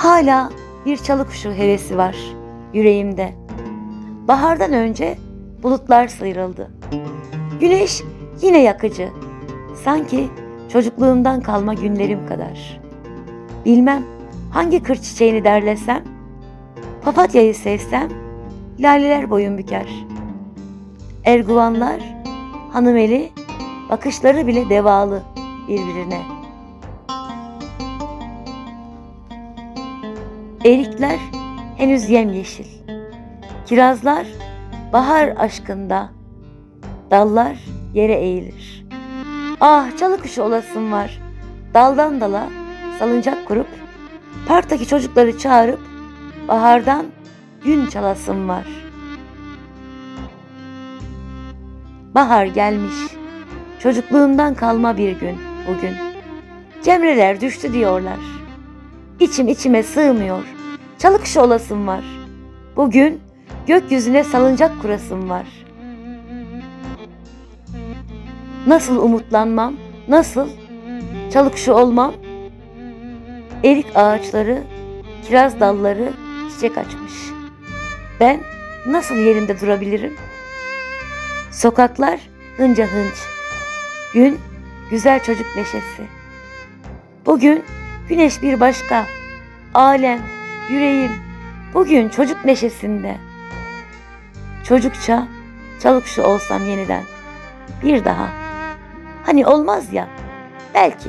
Hala bir çalı kuşu hevesi var yüreğimde. Bahardan önce bulutlar sıyrıldı. Güneş yine yakıcı. Sanki çocukluğumdan kalma günlerim kadar. Bilmem hangi kır çiçeğini derlesem, papatyayı sevsem, laleler boyun büker. Erguvanlar, hanımeli, bakışları bile devalı birbirine. Erikler henüz yemyeşil. Kirazlar bahar aşkında. Dallar yere eğilir. Ah çalı kuşu olasım var. Daldan dala salıncak kurup parktaki çocukları çağırıp bahardan gün çalasım var. Bahar gelmiş. Çocukluğumdan kalma bir gün bugün. Cemreler düştü diyorlar. İçim içime sığmıyor. Çalı kuşu olasım var. Bugün gökyüzüne salıncak kurasım var. Nasıl umutlanmam, nasıl çalı kuşu olmam? Erik ağaçları, kiraz dalları çiçek açmış. Ben nasıl yerinde durabilirim? Sokaklar hınca hınç. Gün güzel çocuk neşesi. Bugün güneş bir başka. Alem, yüreğim bugün çocuk neşesinde. Çocukça çalıkşı olsam yeniden. Bir daha. Hani olmaz ya. Belki.